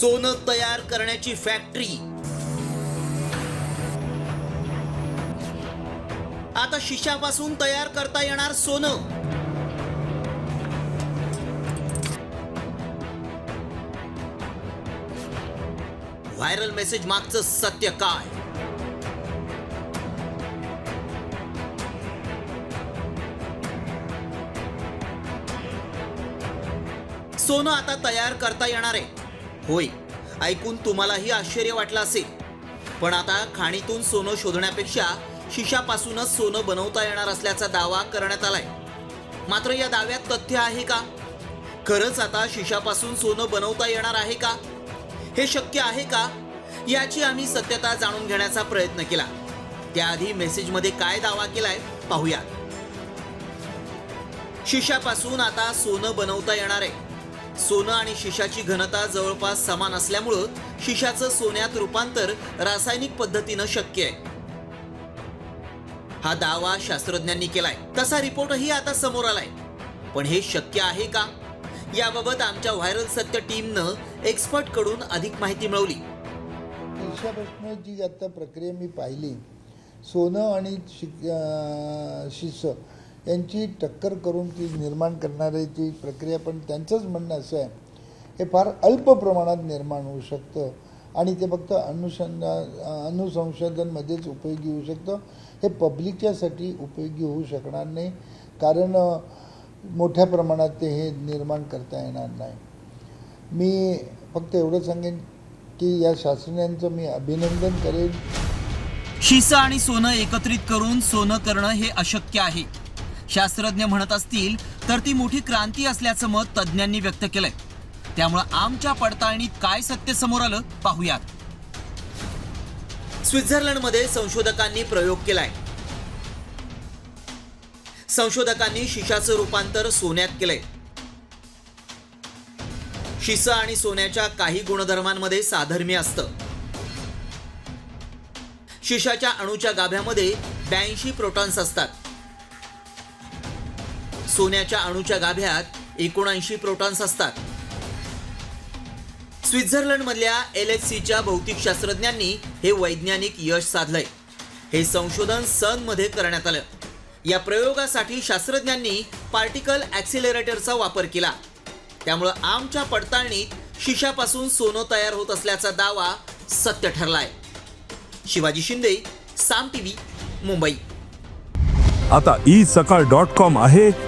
सोनं तयार करण्याची फॅक्टरी आता शिशापासून तयार करता येणार सोनं. व्हायरल मेसेज मागचं सत्य काय? सोनं आता तयार करता येणार आहे. होय ऐकून तुम्हालाही आश्चर्य वाटलं असेल. पण आता खाणीतून सोनं शोधण्यापेक्षा शिशापासूनच सोनं बनवता येणार असल्याचा दावा करण्यात आलाय. मात्र या दाव्यात तथ्य आहे का? खरंच आता शिशापासून सोनं बनवता येणार आहे का? हे शक्य आहे का? याची आम्ही सत्यता जाणून घेण्याचा प्रयत्न केला. त्याआधी मेसेजमध्ये काय दावा केलाय पाहूया. शिशापासून आता सोनं बनवता येणार आहे. सोनं आणि शिशाची घनता जवळपास समान असल्यामुळं शिशाचं सोन्यात रूपांतर रासायनिक पद्धतीनं शक्य आहे. हा दावा शास्त्रज्ञांनी केलाय. तसा रिपोर्टही आता समोर आलाय. पण हे शक्य आहे का? याबाबत आमच्या व्हायरल सत्य टीमनं एक्सपर्टकडून अधिक माहिती मिळवली. ईर्ष्यापासून जी आता प्रक्रिया मी पाहिली. सोनं आणि शिक अं, यांची टक्कर करून ती निर्माण करणारी ती प्रक्रिया पण त्यांचंच म्हणणं असं आहे. हे फार अल्प प्रमाणात निर्माण होऊ शकतं आणि ते फक्त अनुसंधान अनुसंशोधनमध्येच उपयोगी होऊ शकतं. हे पब्लिकच्यासाठी उपयोगी होऊ शकणार नाही. कारण मोठ्या प्रमाणात ते हे निर्माण करता येणार नाही. मी फक्त एवढं सांगेन की या शास्त्रज्ञांचं मी अभिनंदन करेन. शिसा आणि सोनं एकत्रित करून सोनं करणं हे अशक्य आहे. शास्त्रज्ञ म्हणत असतील तर ती मोठी क्रांती असल्याचं मत तज्ज्ञांनी व्यक्त केलंय. त्यामुळं आमच्या पडताळणीत काय सत्य समोर आलं पाहूयात. स्वित्झर्लंडमध्ये संशोधकांनी प्रयोग केलाय. संशोधकांनी शिशाचं रूपांतर सोन्यात केलंय. शिसा आणि सोन्याच्या काही गुणधर्मांमध्ये साधर्म्य असतं. शिशाच्या अणूच्या गाभ्यामध्ये ब्याऐंशी प्रोटॉन्स असतात. सोन्याच्या अणूच्या गाभ्यात एकोणऐंशी प्रोटॉन्स असतात. स्वित्झर्लंडमधल्या एल एच सीच्या भौतिक शास्त्रज्ञांनी हे वैज्ञानिक यश साधलंय. हे संशोधन सनमध्ये करण्यात आलं. या प्रयोगासाठी शास्त्रज्ञांनी पार्टिकल ॲक्सिलरेटरचा वापर केला. त्यामुळं आमच्या पडताळणीत शिशापासून सोनं तयार होत असल्याचा दावा सत्य ठरलाय. शिवाजी शिंदे साम टीव्ही मुंबई. आता ई सकाळ डॉट कॉम आहे.